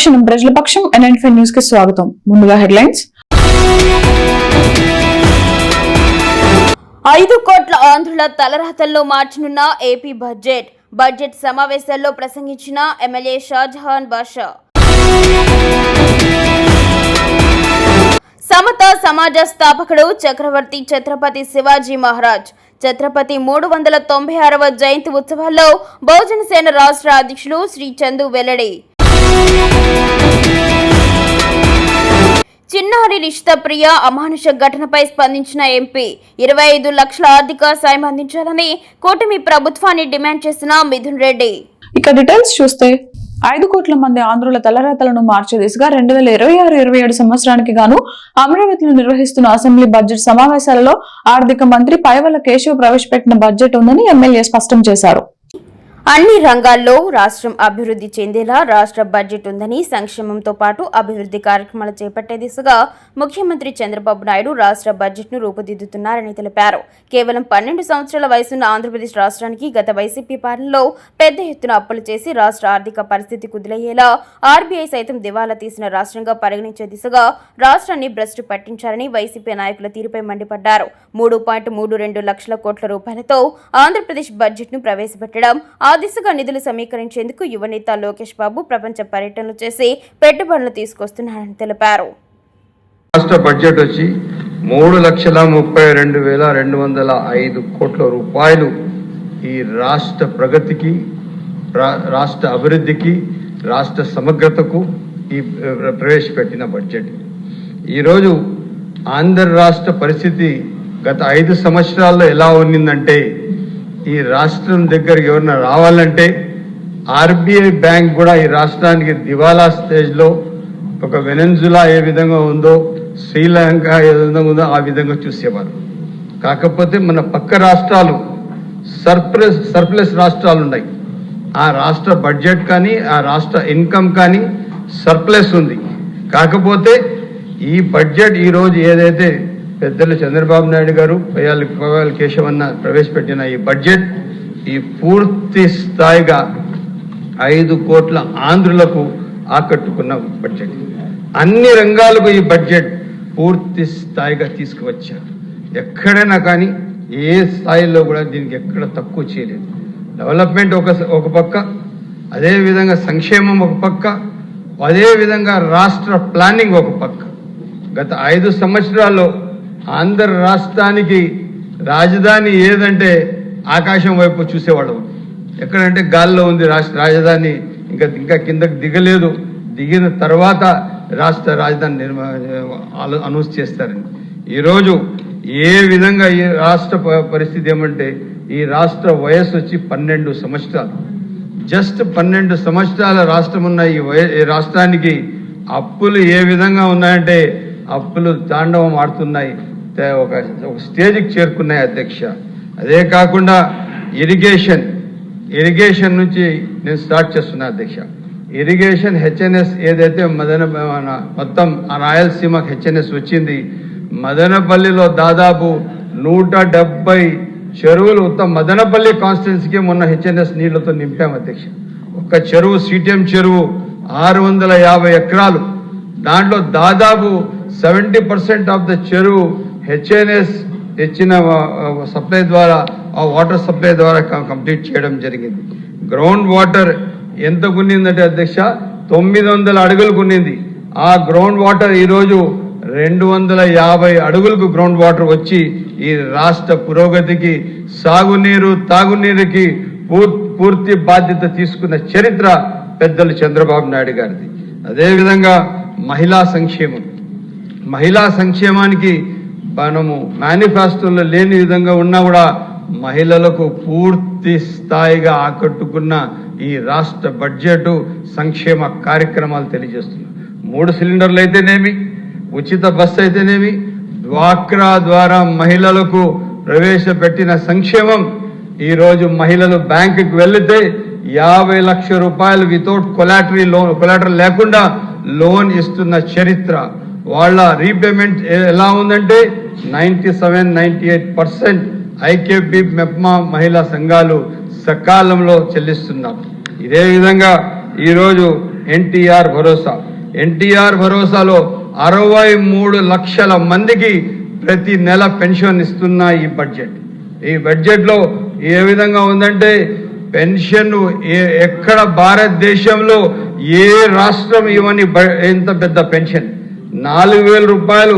అనుక్షణం ప్రజల పక్షం ఎన్ఎన్ఫై న్యూస్కి స్వాగతం. ముందుగా హెడ్లైన్స్. ఐదు కోట్ల ఆంధ్రుల తలరాతల్లో మార్చనున్న ఏపీ బడ్జెట్. బడ్జెట్ సమావేశాల్లో ప్రసంగించిన ఎమ్మెల్యే షాజహాన్ బాషా. సమత సమాజ స్థాపకుడు చక్రవర్తి ఛత్రపతి శివాజీ మహారాజ్. ఛత్రపతి మూడు వందల తొంభై ఆరవ జయంతి ఉత్సవాల్లో బహుజన సేన రాష్ట్ర అధ్యక్షులు శ్రీ చందు వెల్లడి. చిన్నారి రిషిత ప్రియ అమానుష ఘటనపై స్పందించిన ఎంపీ. ఇరవై ఐదు లక్షల ఆర్థిక సాయం అందించాలని కూటమి ప్రభుత్వాన్ని డిమాండ్ చేసిన మిథున్ రెడ్డి. ఇక డీటెయిల్స్ చూస్తే ఐదు కోట్ల మంది ఆంధ్రుల తలరాతలను మార్చే దిశగా రెండు వేల ఇరవై ఆరు ఇరవై ఏడు సంవత్సరానికి గాను అమరావతిలో నిర్వహిస్తున్న అసెంబ్లీ బడ్జెట్ సమావేశాలలో ఆర్థిక మంత్రి పైవల కేశవ్ ప్రవేశపెట్టిన బడ్జెట్ ఉందని ఎమ్మెల్యే స్పష్టం చేశారు. అన్ని రంగాల్లో రాష్ట్రం అభివృద్ధి చెందేలా రాష్ట్ర బడ్జెట్ ఉందని సంక్షేమంతో పాటు అభివృద్ధి కార్యక్రమాలు చేపట్టే దిశగా ముఖ్యమంత్రి చంద్రబాబు నాయుడు రాష్ట్ర బడ్జెట్ను రూపుదిద్దుతున్నారని తెలిపారు. కేవలం పన్నెండు సంవత్సరాల వయసున్న ఆంధ్రప్రదేశ్ రాష్ట్రానికి గత వైసీపీ పాలనలో పెద్ద ఎత్తున అప్పులు చేసి రాష్ట్ర ఆర్థిక పరిస్థితి కుదిలయ్యేలా ఆర్బీఐ సైతం దివాలా తీసిన రాష్ట్రంగా పరిగణించే దిశగా రాష్ట్రాన్ని భ్రష్టు పట్టించారని వైసీపీ నాయకుల తీరుపై మండిపడ్డారు. మూడు పాయింట్ మూడు రెండు లక్షల కోట్ల రూపాయలతో ఆంధ్రప్రదేశ్ బడ్జెట్ను ప్రవేశపెట్టడం దిశగా నిధులు సమీకరించేందుకు యువనేత లోకేష్ బాబు ప్రపంచ పర్యటనలు చేసి పెట్టుబడులు తీసుకొస్తున్నారని తెలిపారు. రాష్ట్ర బడ్జెట్ వచ్చి మూడు లక్షల ముప్పై రెండు వేల రెండు వందల ఐదు కోట్ల రూపాయలు ఈ రాష్ట్ర ప్రగతికి రాష్ట్ర అభివృద్ధికి రాష్ట్ర సమగ్రతకు ఈ ప్రవేశపెట్టిన బడ్జెట్. ఈరోజు ఆంధ్ర రాష్ట్ర పరిస్థితి గత ఐదు సంవత్సరాల్లో ఎలా ఉన్నిందంటే ఈ రాష్ట్రం దగ్గరికి ఎవరైనా రావాలంటే ఆర్బీఐ బ్యాంక్ కూడా ఈ రాష్ట్రానికి దివాలా స్టేజ్లో ఒక వెనెన్జులా ఏ విధంగా ఉందో శ్రీలంక ఏ విధంగా ఉందో ఆ విధంగా చూసేవారు. కాకపోతే మన పక్క రాష్ట్రాలు సర్ప్లస్ సర్ప్లస్ రాష్ట్రాలు ఉన్నాయి. ఆ రాష్ట్ర బడ్జెట్ కానీ ఆ రాష్ట్ర ఇన్కమ్ కానీ సర్ప్లస్ ఉంది. కాకపోతే ఈ బడ్జెట్ ఈరోజు ఏదైతే పెద్దలు చంద్రబాబు నాయుడు గారు పయ్యాలి పయ్యాలి కేశవన్న ప్రవేశపెట్టిన ఈ బడ్జెట్ ఈ పూర్తి స్థాయిగా ఐదు కోట్ల ఆంధ్రులకు ఆకట్టుకున్న బడ్జెట్. అన్ని రంగాలకు ఈ బడ్జెట్ పూర్తి స్థాయిగా తీసుకువచ్చారు. ఎక్కడైనా కానీ ఏ స్థాయిలో కూడా దీనికి ఎక్కడ తక్కువ చేయలేదు. డెవలప్మెంట్ ఒక ఒక పక్క అదేవిధంగా సంక్షేమం ఒక పక్క అదేవిధంగా రాష్ట్ర ప్లానింగ్ ఒక పక్క. గత ఐదు సంవత్సరాల్లో ఆంధ్ర రాష్ట్రానికి రాజధాని ఏదంటే ఆకాశం వైపు చూసేవాళ్ళం. ఎక్కడంటే గాల్లో ఉంది రాష్ట్ర రాజధాని. ఇంకా ఇంకా కిందకు దిగలేదు. దిగిన తర్వాత రాష్ట్ర రాజధాని నిర్మా అను- అనౌన్స్ చేస్తారని ఈరోజు ఏ విధంగా ఈ రాష్ట్ర పరిస్థితి ఏమంటే ఈ రాష్ట్ర వయస్సు వచ్చి పన్నెండు సంవత్సరాలు. జస్ట్ పన్నెండు సంవత్సరాల రాష్ట్రం ఉన్న ఈ వయ- ఈ రాష్ట్రానికి అప్పులు ఏ విధంగా ఉన్నాయంటే అప్పులు తాండవం ఆడుతున్నాయి. ఒక ఒక స్టేజ్కి చేరుకున్నాయి అధ్యక్ష. అదే కాకుండా ఇరిగేషన్ ఇరిగేషన్ నుంచి నేను స్టార్ట్ చేస్తున్నా అధ్యక్ష. ఇరిగేషన్ హెచ్ఎన్ఎస్ ఏదైతే మదన మొత్తం ఆ రాయలసీమకు హెచ్ఎన్ఎస్ వచ్చింది మదనపల్లిలో దాదాపు నూట డెబ్బై చెరువులు ఉత్తం మదనపల్లి కాన్స్టిట్యున్సీకి మొన్న హెచ్ఎన్ఎస్ నీళ్ళతో నింపాం అధ్యక్ష. ఒక్క చెరువు సిటిఎం చెరువు ఆరు వందల యాభై ఎకరాలు. దాంట్లో దాదాపు సెవెంటీ పర్సెంట్ ఆఫ్ ద చెరువు హెచ్ఎన్ఎస్ తెచ్చిన సప్లై ద్వారా ఆ వాటర్ సప్లై ద్వారా కంప్లీట్ చేయడం జరిగింది. గ్రౌండ్ వాటర్ ఎంత కొన్నిందంటే అధ్యక్ష తొమ్మిది వందల అడుగులు కొన్నింది. ఆ గ్రౌండ్ వాటర్ ఈరోజు రెండు వందల యాభై అడుగులకు గ్రౌండ్ వాటర్ వచ్చి ఈ రాష్ట్ర పురోగతికి సాగునీరు తాగునీరుకి పూర్- పూర్తి బాధ్యత తీసుకున్న చరిత్ర పెద్దలు చంద్రబాబు నాయుడు గారిది. అదేవిధంగా మహిళా సంక్షేమం. మహిళా సంక్షేమానికి మనము మేనిఫెస్టోలో లేని విధంగా ఉన్నా కూడా మహిళలకు పూర్తి స్థాయిగా ఆకట్టుకున్న ఈ రాష్ట్ర బడ్జెట్ సంక్షేమ కార్యక్రమాలు తెలియజేస్తున్నాం మూడు సిలిండర్లు అయితేనేమి ఉచిత బస్సు అయితేనేమి డ్వాక్రా ద్వారా మహిళలకు ప్రవేశపెట్టిన సంక్షేమం ఈరోజు మహిళలు బ్యాంకుకి వెళితే యాభై లక్షల రూపాయలు వితౌట్ కొలాటరీ లోన్ కొలాటరీ లేకుండా లోన్ ఇస్తున్న చరిత్ర. వాళ్ళ రీపేమెంట్ ఎలా ఉందంటే ninety seven ninety eight percent IKP MEPMA మహిళా సంఘాలు సకాలంలో చెల్లిస్తున్నారు. ఇదే విధంగా ఈరోజు ఎన్టీఆర్ భరోసా. ఎన్టీఆర్ భరోసాలో అరవై మూడు లక్షల మందికి ప్రతి నెల పెన్షన్ ఇస్తున్న ఈ బడ్జెట్. ఈ బడ్జెట్లో ఏ విధంగా ఉందంటే పెన్షన్ ఏ- ఎక్కడ భారతదేశంలో ఏ రాష్ట్రం ఇవ్వని బ- ఇంత పెద్ద పెన్షన్? నాలుగు వేల రూపాయలు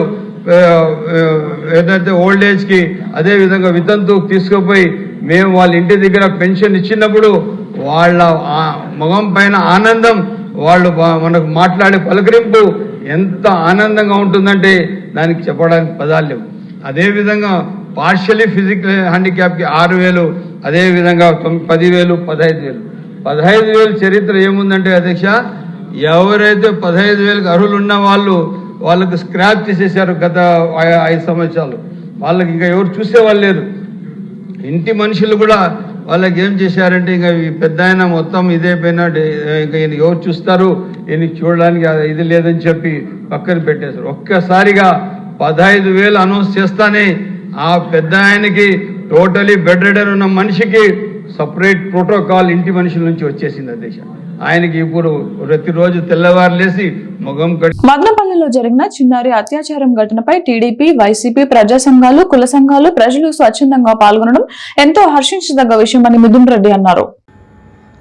ఏదైతే ఓల్డ్ ఏజ్కి అదే విధంగా వితంతు తీసుకుపోయి మేము వాళ్ళ ఇంటి దగ్గర పెన్షన్ ఇచ్చినప్పుడు వాళ్ళ ముఖం పైన ఆనందం వాళ్ళు మనకు మాట్లాడే పలకరింపు ఎంత ఆనందంగా ఉంటుందంటే దానికి చెప్పడానికి పదాలు లేవు. అదేవిధంగా పార్షియలీ ఫిజికల్ హ్యాండిక్యాప్కి ఆరు వేలు అదేవిధంగా పదివేలు పదహైదు వేలు. పదహైదు వేలు చరిత్ర ఏముందంటే అధ్యక్ష ఎవరైతే పదహైదు వేలకు అర్హులు ఉన్న వాళ్ళు వాళ్ళకు స్క్రాప్ చేసేసారు గత ఐదు సంవత్సరాలు. వాళ్ళకి ఇంకా ఎవరు చూసేవాళ్ళు లేరు. ఇంటి మనుషులు కూడా వాళ్ళకి ఏం చేశారంటే ఇంకా ఈ పెద్ద ఆయన మొత్తం ఇదే పైన ఇంకా ఈయన ఎవరు చూస్తారు? ఈయన చూడడానికి అది ఇది లేదని చెప్పి పక్కన పెట్టేశారు. ఒక్కసారిగా పదహైదు వేలు అనౌన్స్ చేస్తానే ఆ పెద్ద ఆయనకి టోటలీ బెడ్ రెడర్ ఉన్న మనిషికి సపరేట్ ప్రోటోకాల్ ఇంటి మనుషుల నుంచి వచ్చేసింది అధ్యక్ష ఆయనకి ఇప్పుడు ప్రతిరోజు తెల్లవారు లేసి ముఖం కడి మదనపల్లిలో జరిగిన చిన్నారి అత్యాచారం ఘటనపై టీడీపీ వైసీపీ ప్రజా సంఘాలు కుల సంఘాలు ప్రజలు స్వచ్ఛందంగా పాల్గొనడం ఎంతో హర్షించదగ్గ విషయమని మిథున్ రెడ్డి అన్నారు.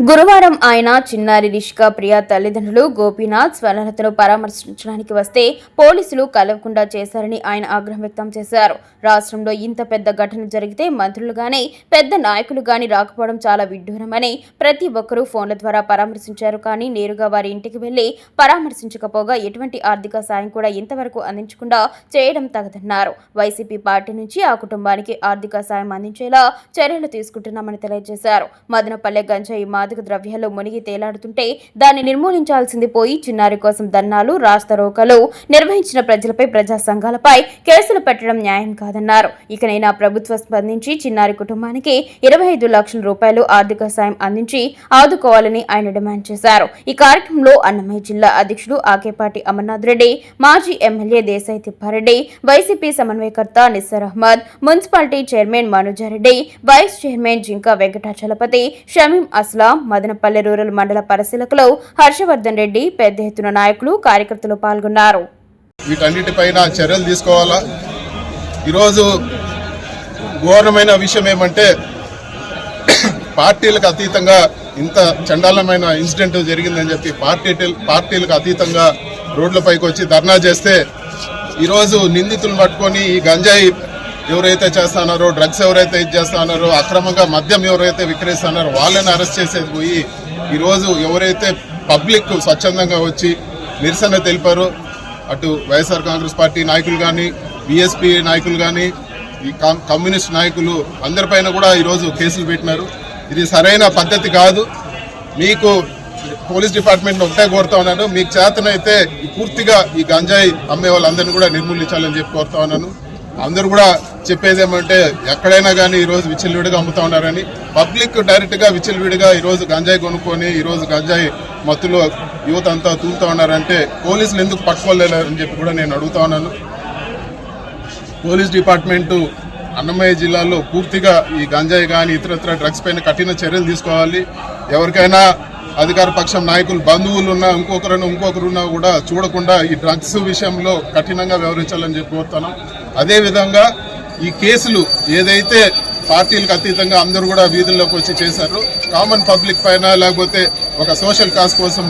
గురువారం ఆయన చిన్నారి రిష్కా ప్రియ తల్లిదండ్రులు గోపీనాథ్ స్వర్ణలతను పరామర్శించడానికి వస్తే పోలీసులు కలవకుండా చేశారని ఆయన ఆగ్రహం వ్యక్తం చేశారు. రాష్ట్రంలో ఇంత పెద్ద ఘటన జరిగితే మంత్రులు గాని పెద్ద నాయకులు గాని రాకపోవడం చాలా విడ్డూరమని ప్రతి ఒక్కరూ ఫోన్ల ద్వారా పరామర్శించారు కానీ నేరుగా వారి ఇంటికి వెళ్ళి పరామర్శించకపోగా ఎటువంటి ఆర్థిక సాయం కూడా ఇంతవరకు అందించకుండా చేయడం తగదన్నారు. వైసీపీ పార్టీ నుంచి ఆ కుటుంబానికి ఆర్థిక సాయం అందించేలా చర్యలు తీసుకుంటున్నామని తెలియజేశారు. మదనపల్లె గంజాయి మాదక ద్రవ్యాలు మునిగి తేలాడుతుంటే దాన్ని నిర్మూలించాల్సింది పోయి చిన్నారి కోసం దన్నాలు రాస్తారోకలు నిర్వహించిన ప్రజలపై ప్రజా సంఘాలపై కేసులు పెట్టడం న్యాయం కాదన్నారు. ఇకనైనా ప్రభుత్వం స్పందించి చిన్నారి కుటుంబానికి ఇరవై ఐదు లక్షల రూపాయలు ఆర్థిక సాయం అందించి ఆదుకోవాలని ఆయన డిమాండ్ చేశారు. ఈ కార్యక్రమంలో అన్నమయ్య జిల్లా అధ్యక్షుడు ఆకేపాటి అమర్నాథ్ రెడ్డి మాజీ ఎమ్మెల్యే దేశాయి తిప్పారెడ్డి వైసీపీ సమన్వయకర్త Nissar Ahmed municipality chairman Manojareddy vice chairman Jinka Venkatachalapathi Shamim Aslam Madanapalle rural మండల పరిశీలకులు హర్షవర్ధన్ రెడ్డి పెద్ద ఎత్తున నాయకులు కార్యకర్తలు పాల్గొన్నారు. వీటన్నిటిపైన చర్యలు తీసుకోవాలా? ఈరోజు ఘోరమైన విషయం ఏమంటే పార్టీలకు అతీతంగా ఇంత చండాలమైన ఇన్సిడెంట్ జరిగిందని చెప్పి పార్టీ పార్టీలకు అతీతంగా రోడ్లపైకి వచ్చి ధర్నా చేస్తే ఈరోజు నిందితులు పట్టుకొని ఈ గంజాయి ఎవరైతే చేస్తున్నారో డ్రగ్స్ ఎవరైతే ఇది చేస్తున్నారో అక్రమంగా మద్యం ఎవరైతే విక్రయిస్తున్నారో వాళ్ళని అరెస్ట్ చేసేది పోయి ఈరోజు ఎవరైతే పబ్లిక్ స్వచ్ఛందంగా వచ్చి నిరసన తెలిపారో అటు వైఎస్ఆర్ కాంగ్రెస్ పార్టీ నాయకులు కానీ బీఎస్పీ నాయకులు కానీ ఈ కమ్యూనిస్ట్ నాయకులు అందరిపైన కూడా ఈరోజు కేసులు పెట్టినారు. ఇది సరైన పద్ధతి కాదు. మీకు పోలీస్ డిపార్ట్మెంట్ ఒకటే కోరుతా ఉన్నాను. మీకు చేతనైతే పూర్తిగా ఈ గంజాయి అమ్మే వాళ్ళందరినీ కూడా నిర్మూలించాలని చెప్పి కోరుతా ఉన్నాను. అందరూ కూడా చెప్పేది ఏమంటే ఎక్కడైనా కానీ ఈరోజు విచిల్విడిగా అమ్ముతా ఉన్నారని పబ్లిక్ డైరెక్ట్గా విచిల్విడిగా ఈరోజు గంజాయి కొనుక్కొని ఈరోజు గంజాయి మత్తులో యువత అంతా తూలుతా ఉన్నారంటే పోలీసులు ఎందుకు పట్టుకోలేరని చెప్పి కూడా నేను అడుగుతా ఉన్నాను. పోలీస్ డిపార్ట్మెంటు అన్నమయ్య జిల్లాలో పూర్తిగా ఈ గంజాయి కానీ ఇతరత్ర డ్రగ్స్ పైన కఠిన చర్యలు తీసుకోవాలి. ఎవరికైనా అధికార పక్షం నాయకులు బంధువులు ఉన్నా ఇంకొకరున్నా ఇంకొకరున్నా కూడా చూడకుండా ఈ డ్రగ్స్ విషయంలో కఠినంగా వ్యవహరించాలని చెప్పి కోరుతున్నాం. అదేవిధంగా ఈ కేసులు ఏదైతే పార్టీలకు అతీతంగా అందరూ కూడా వీధుల్లోకి వచ్చి చేశారు కామన్ పబ్లిక్ పైన లేకపోతే ఒక సోషల్ కాస్ కోసం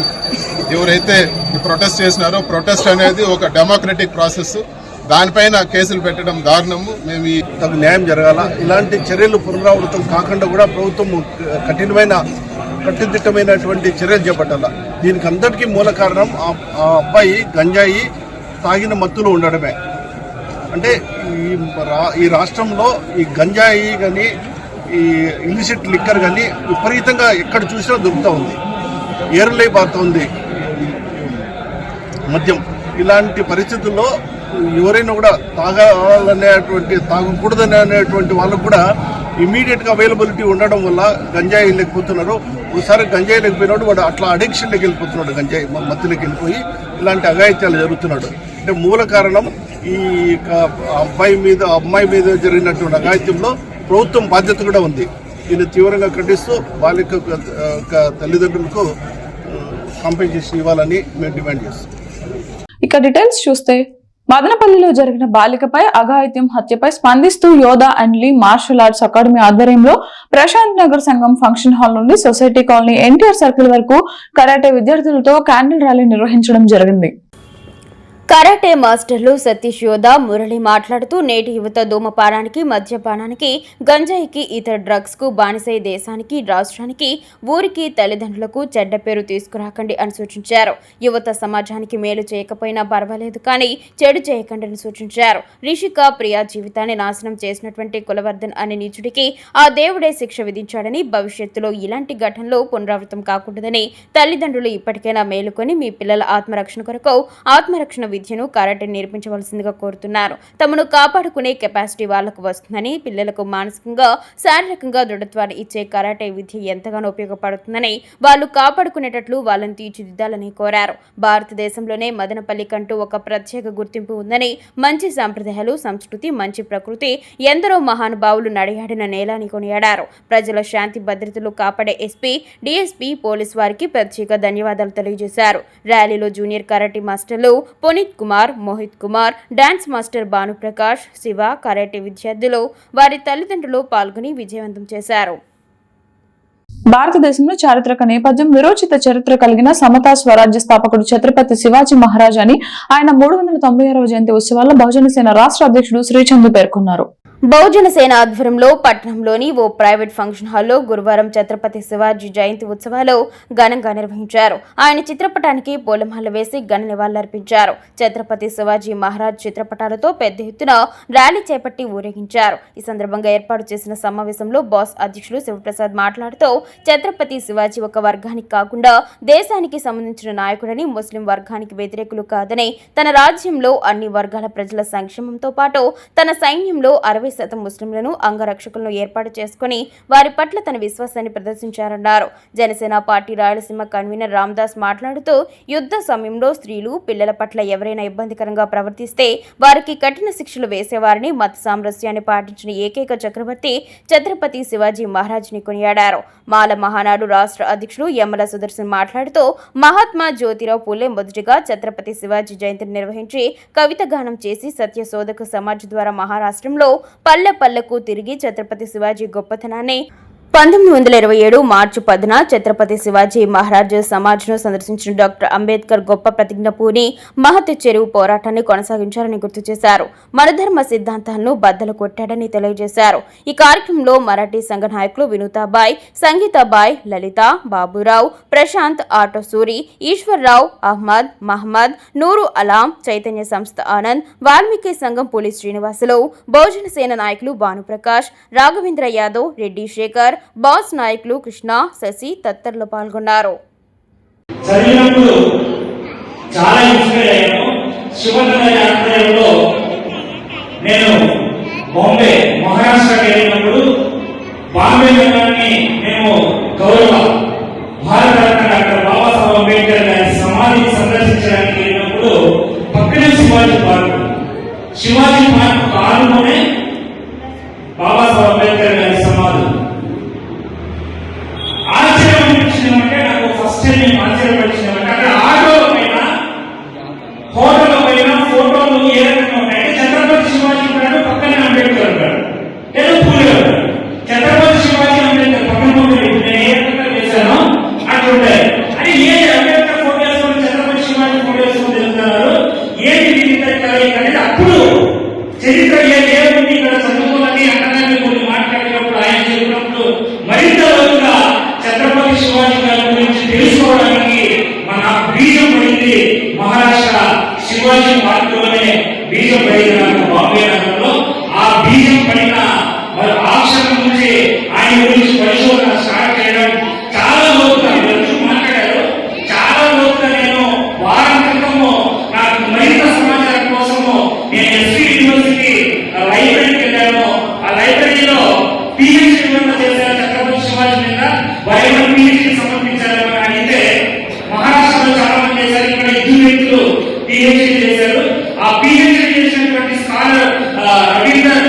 ఎవరైతే ప్రొటెస్ట్ చేసినారో ప్రొటెస్ట్ అనేది ఒక డెమోక్రటిక్ ప్రాసెస్ దానిపైన కేసులు పెట్టడం దారుణము. మేము ఈ న్యాయం జరగాల. ఇలాంటి చర్యలు పునరావృతం కాకుండా కూడా ప్రభుత్వం కఠినమైన కట్టుదిట్టమైనటువంటి చర్యలు చేపట్టాల దీనికి అందరికీ మూల కారణం ఆ- అబ్బాయి గంజాయి తాగిన మత్తులో ఉండడమే. అంటే ఈ రా- ఈ రాష్ట్రంలో ఈ గంజాయి కానీ ఈ ఇలిసిట్ లిక్కర్ కానీ విపరీతంగా ఎక్కడ చూసినా దొరుకుతూ ఉంది. ఏరులై ఉంది. మద్యం. ఇలాంటి పరిస్థితుల్లో ఎవరైనా కూడా తాగాలనేటువంటి తాగకూడదనేటువంటి వాళ్ళకు కూడా ఇమీడియట్గా అవైలబిలిటీ ఉండడం వల్ల గంజాయి లేకపోతున్నారు ఒకసారి గంజాయి లేకపోయినాడు వాడు అట్లా అడిక్షన్లోకి వెళ్ళిపోతున్నాడు గంజాయి మ- మత్తులోకి వెళ్ళిపోయి ఇలాంటి అఘాయిత్యాలు జరుగుతున్నాడు. అంటే మూల కారణం ఈ అబ్బాయి మీద అమ్మాయి మీద జరిగినటువంటి అఘాయిత్యంలో ప్రభుత్వం బాధ్యత కూడా ఉంది. దీన్ని తీవ్రంగా ఖండిస్తూ బాలిక తల్లిదండ్రులకు కాంపెన్సేషన్ ఇవ్వాలని మేము డిమాండ్ చేస్తాం ఇక డీటెయిల్స్ చూస్తే మదనపల్లిలో జరిగిన బాలికపై అఘాయిత్యం హత్యపై స్పందిస్తూ Yodha and Lee martial arts academy ఆధ్వర్యంలో ప్రశాంత్ నగర్ సంఘం ఫంక్షన్ హాల్ నుండి సొసైటీ కాలనీ ఎన్టీఆర్ సర్కిల్ వరకు కరాటే విద్యార్థులతో క్యాండిల్ ర్యాలీ నిర్వహించడం జరిగింది. కరాటే మాస్టర్లు సతీష్ యోధా మురళి మాట్లాడుతూ నేటి యువత ధూమపానానికి మద్యపానానికి గంజాయికి ఇతర డ్రగ్స్కు బానిసై దేశానికి రాష్ట్రానికి ఊరికి తల్లిదండ్రులకు చెడ్డ పేరు తీసుకురాకండి అని సూచించారు. యువత సమాజానికి మేలు చేయకపోయినా పర్వాలేదు కానీ చెడు చేయకండి అని సూచించారు. రిషిక ప్రియా జీవితాన్ని నాశనం చేసినటువంటి కులవర్ధన్ అనే నీచుడికి ఆ దేవుడే శిక్ష విధించాడని భవిష్యత్తులో ఇలాంటి ఘటనలు పునరావృతం కాకూడదని తల్లిదండ్రులు ఇప్పటికైనా మేలుకొని మీ పిల్లల ఆత్మరక్షణ కొరకు ఆత్మరక్షణ విద్యను కరాటే నేర్పించవలసిందిగా కోరుతున్నారు. తమను కాపాడుకునే కెపాసిటీ వాళ్ళకు వస్తుందని పిల్లలకు మానసికంగా శారీరకంగా దృఢత్వాన్ని ఇచ్చే కరాటే విద్య ఎంతగానో ఉపయోగపడుతుందని వాళ్ళు కాపాడుకునేటట్లు వాళ్ళని తీర్చిదిద్దాలని కోరారు. భారతదేశంలోనే మదనపల్లి కంటూ ఒక ప్రత్యేక గుర్తింపు ఉందని మంచి సాంప్రదాయాలు సంస్కృతి మంచి ప్రకృతి ఎందరో మహానుభావులు నడియాడిన నేలని కొనియాడారు. ప్రజల శాంతి భద్రతలు కాపాడే ఎస్పీ డిఎస్పీ పోలీస్ వారికి ప్రత్యేక ధన్యవాదాలు తెలియజేశారు. ర్యాలీలో జూనియర్ కరాటే మాస్టర్లు Puneeth Kumar Mohit Kumar dance master Bhanuprakash Shiva karate విద్యార్థులు వారి తల్లిదండ్రులు పాల్గొని విజయవంతం చేశారు. భారతదేశంలో చారిత్రక నేపథ్యం విరోచిత చరిత్ర కలిగిన సమతా స్వరాజ్య స్థాపకుడు ఛత్రపతి శివాజీ మహారాజ్ అని ఆయన మూడు వందల తొంభై ఆరవ జయంతి ఉత్సవాల్లో బహుజన సేన రాష్ట్ర అధ్యక్షుడు శ్రీచందు పేర్కొన్నారు. బహుజన సేన ఆధ్వర్యంలో పట్టణంలోని ఓ ప్రైవేట్ ఫంక్షన్ హాల్లో గురువారం ఛత్రపతి శివాజీ జయంతి ఉత్సవాలు ఘనంగా నిర్వహించారు. ఆయన చిత్రపటానికి పూలమాల వేసి ఘన నివాళులర్పించారు. ఛత్రపతి శివాజీ మహారాజ్ చిత్రపటాలతో పెద్ద ఎత్తున ర్యాలీ చేపట్టి ఊరేగించారు. ఈ సందర్భంగా ఏర్పాటు చేసిన సమావేశంలో బాస్ అధ్యక్షులు శివప్రసాద్ మాట్లాడుతూ ఛత్రపతి శివాజీ ఒక వర్గానికి కాకుండా దేశానికి సంబంధించిన నాయకుడని ముస్లిం వర్గానికి వ్యతిరేకులు కాదని తన రాజ్యంలో అన్ని వర్గాల ప్రజల సంక్షేమంతో పాటు తన సైన్యంలో అరవై శాతం ముస్లింలను అంగరక్షకులను ఏర్పాటు చేసుకుని వారి పట్ల తన విశ్వాసాన్ని ప్రదర్శించారన్నారు. జనసేన పార్టీ రాయలసీమ కన్వీనర్ రామ్దాస్ మాట్లాడుతూ యుద్ధ సమయంలో స్త్రీలు పిల్లల పట్ల ఎవరైనా ఇబ్బందికరంగా ప్రవర్తిస్తే వారికి కఠిన శిక్షలు వేసేవారని మత సామరస్యాన్ని పాటించిన ఏకైక చక్రవర్తి ఛత్రపతి శివాజీ మహారాజ్ని కొనియాడారు. మాల మహానాడు రాష్ట్ర అధ్యక్షుడు యమ్మల సుదర్శన్ మాట్లాడుతూ మహాత్మా జ్యోతిరావు పూలే మొదటిగా ఛత్రపతి శివాజీ జయంతిని నిర్వహించి కవిత గానం చేసి సత్యశోధక సమాజ్ ద్వారా మహారాష్ట్రంలో పల్లె పల్లెకు తిరిగి ఛత్రపతి శివాజీ గొప్పతనాన్ని పంతొమ్మిది వందల ఇరవై ఏడు మార్చి పదిన ఛత్రపతి శివాజీ మహారాజ్ సమాజ్ను సందర్శించిన డాక్టర్ అంబేద్కర్ గొప్ప ప్రతిజ్ఞ పూని మహత్ చెరువు పోరాటాన్ని కొనసాగించారని గుర్తు చేశారు. మనధర్మ సిద్ధాంతాలను బద్దలు కొట్టాడని తెలియజేశారు. ఈ కార్యక్రమంలో మరాఠీ సంఘ నాయకులు వినూతాబాయ్ సంగీతాబాయ్ లలిత బాబురావు ప్రశాంత్ ఆటో సూరి ఈశ్వర్రావు అహ్మద్ మహమ్మద్ నూరు అలాం చైతన్య సంస్థ ఆనంద్ వాల్మీకి సంఘం పోలీస్ శ్రీనివాసులు బహుజన సేన నాయకులు భానుప్రకాష్ రాఘవేంద్ర యాదవ్ రెడ్డి శేఖర్ బాస్ నాయకులు కృష్ణ శశి తదితరులు పాల్గొన్నారు. నేను బాంబే మహారాష్ట్రకి వెళ్ళినప్పుడు బాంబే నగరాన్ని మేము గౌరవ భారత రత్న డాక్టర్ బాబాసాహెబ్ అంబేద్కర్ గారి సమాధిని సందర్శించడానికి వెళ్ళినప్పుడు పక్కనే శివాజీ పార్క్. శివాజీ పార్క్ కారులోనే ఆశ్చర్యం వచ్చిందంటే శివాజీ పార్కులోనే బీజం పడింది బాంబే నగరంలో ఆ బీజం పడిన మరి ఆ క్షణం నుంచి ఆయన గురించి పరిశోధన స్టార్ట్ చేయడం చాలా లోతుగా మీరు మాట్లాడారు. చాలా లోతుగా నేను వారం క్రితము నాకు మరింత సమాచారం కోసము నేను ఎస్సీ యూనివర్సిటీ లైబ్రరీకి వెళ్ళాను. ఆ లైబ్రరీలో పిహెచ్డి కూడా చేశారు ఛత్రపతి శివాజీ మీద. వైరల్ పిహెచ్డి సమర్పించారు అని అడిగితే మహారాష్ట్రలో చాలా మంది చేశారు. ఇక్కడ ఇద్దరు వ్యక్తులు పిహెచ్డి చేశారు. ఆ పిహెచ్డి చేసినటువంటి స్కాలర్ రవీందర్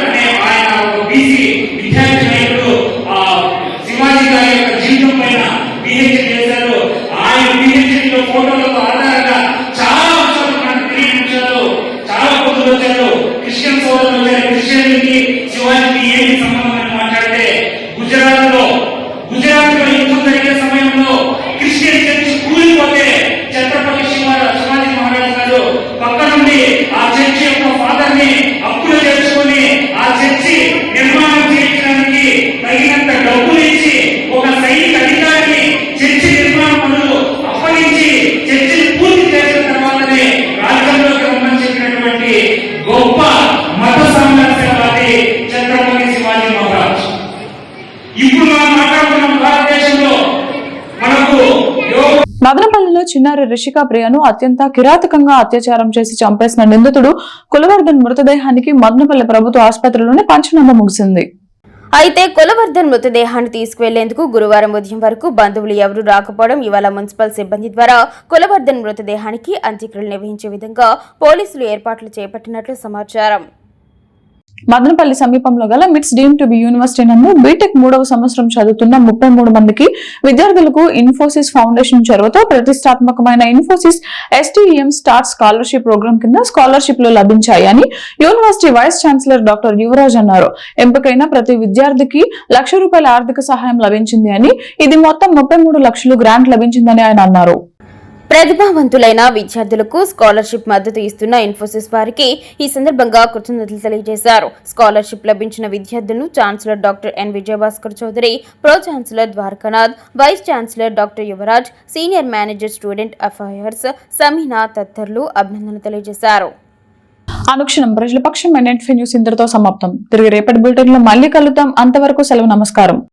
రిషిక ప్రియను అత్యంత కిరాతకంగా అత్యాచారం చేసి చంపేసిన నిందితుడు కులవర్ధన్ మృతదేహానికి మద్నపల్లి ప్రభుత్వ ఆసుపత్రిలోనే పంచనామా ముగిసింది. అయితే కులవర్ధన్ మృతదేహాన్ని తీసుకువెళ్ళేందుకు గురువారం ఉదయం వరకు బంధువులు ఎవరూ రాకపోవడం ఇవాళ మున్సిపల్ సిబ్బంది ద్వారా కులవర్ధన్ మృతదేహానికి అంత్యక్రియలు నిర్వహించే విధంగా పోలీసులు ఏర్పాట్లు చేపట్టినట్లు సమాచారం. మదనపల్లి సమీపంలో గల MITS deemed to be university నందు బీటెక్ మూడవ సంవత్సరం చదువుతున్న ముప్పై మూడు మందికి విద్యార్థులకు ఇన్ఫోసిస్ ఫౌండేషన్ చొరవతో ప్రతిష్టాత్మకమైన Infosys STEM star scholarship programme కింద స్కాలర్షిప్లు లభించాయని university vice chancellor doctor Yuvaraj అన్నారు. ఎంపికైన ప్రతి విద్యార్థికి లక్ష రూపాయల ఆర్థిక సహాయం లభించింది అని ఇది మొత్తం ముప్పై మూడు లక్షలు గ్రాంట్ లభించిందని ఆయన అన్నారు. ప్రతిభావంతులైన విద్యార్థులకు స్కాలర్షిప్ మద్దతు ఇస్తున్న ఇన్ఫోసిస్ వారికి ఈ సందర్భంగా కృతజ్ఞతలు తెలియజేశారు. స్కాలర్షిప్ లభించిన విద్యార్థులను chancellor doctor N. Vijayabhaskar Chowdary pro chancellor Dwarakanath vice chancellor doctor Yuvaraj senior manager student affairs Sameena తదితరులు అభినందనలు తెలియజేశారు. అనుక్షణం ప్రజల పక్షం ఎన్ఎట్ఫీ న్యూస్ ఇంతటితో సమాప్తం. తిరిగి రేపటి బులెటిన్లో మళ్ళీ కలుద్దాం. అంతవరకు సెలవు నమస్కారం.